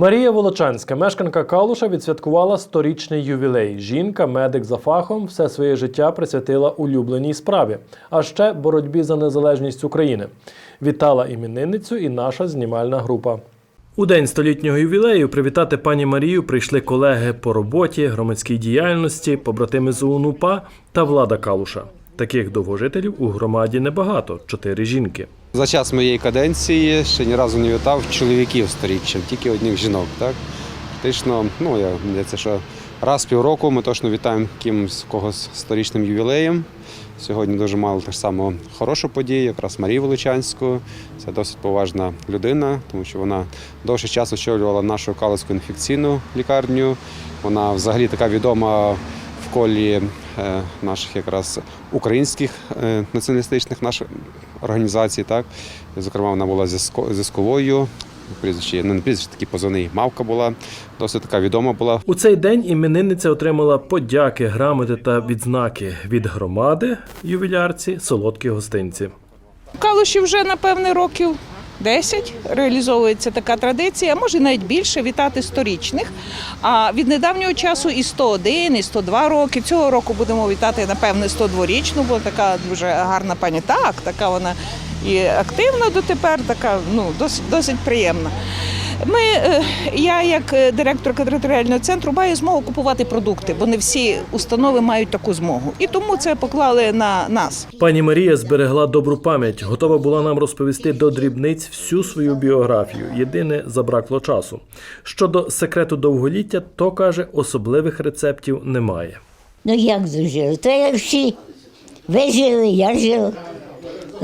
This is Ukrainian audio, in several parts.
Марія Волочанська, мешканка Калуша, відсвяткувала сторічний ювілей. Жінка, медик за фахом, все своє життя присвятила улюбленій справі, а ще боротьбі за незалежність України. Вітала іменинницю і наша знімальна група. У день столітнього ювілею привітати пані Марію прийшли колеги по роботі, громадській діяльності, побратими з УНУПА та влада Калуша. Таких довгожителів у громаді небагато чотири жінки. За час моєї каденції ще ні разу не вітав чоловіків сторіччям, тільки одних жінок. Так? Фактично, ну я здається, що раз півроку ми точно вітаємо кимось когось сторічним ювілеєм. Сьогодні дуже мало так само хорошу подію, якраз Марію Величанську. Це досить поважна людина, тому що вона довший час очолювала нашу Калицьку інфекційну лікарню. Вона взагалі така відома колі е, наших якраз українських е, націоналістичних наших організацій. Так? Зокрема, вона була зв'язко- зв'язковою. Прізвище, ну не прізвище, такі позивний мавка була, досить така відома була. У цей день іменинниця отримала подяки, грамоти та відзнаки від громади ювілярці солодкі гостинці. Калуші вже напевне років 10 реалізовується така традиція, може навіть більше вітати сторічних. А від недавнього часу і 101, і 102 роки. Цього року будемо вітати напевне 102-річну, бо така дуже гарна пані. Так, така вона і активна дотепер, така ну досить досить приємна. Ми, е, я, як е, директорка територіального центру, маю змогу купувати продукти, бо не всі установи мають таку змогу. І тому це поклали на нас. Пані Марія зберегла добру пам'ять, готова була нам розповісти до дрібниць всю свою біографію. Єдине забракло часу. Щодо секрету довголіття, то каже, особливих рецептів немає. Ну як зажили? Та як всі. Ви жили, я жив.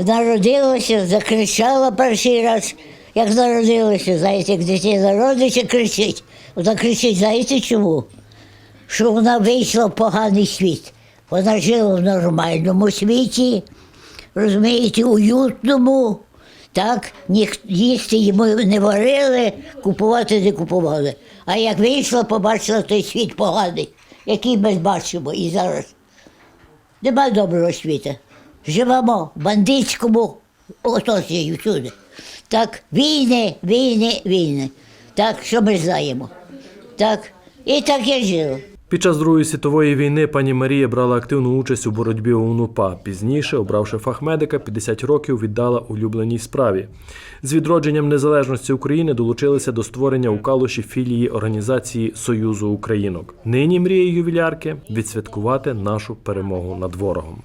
Народилася, закричала перший раз, як народилася, знаєте, як дитина народиться, кричить. Вона кричить, знаєте чому? Що вона вийшла в поганий світ. Вона жила в нормальному світі, розумієте, уютному. Так, їсти йому не варили, купувати не купували. А як вийшла, побачила той світ поганий, який ми бачимо і зараз. Нема доброго світу. Живемо в бандитському оточенні всюди. Так, війни, війни, війни. Так, що ми знаємо. Так, і так я жила. Під час Другої світової війни пані Марія брала активну участь у боротьбі УНУПА. Пізніше, обравши фахмедика, 50 років віддала улюбленій справі. З відродженням незалежності України долучилися до створення у Калуші філії організації Союзу Українок. Нині мріє ювілярки відсвяткувати нашу перемогу над ворогом.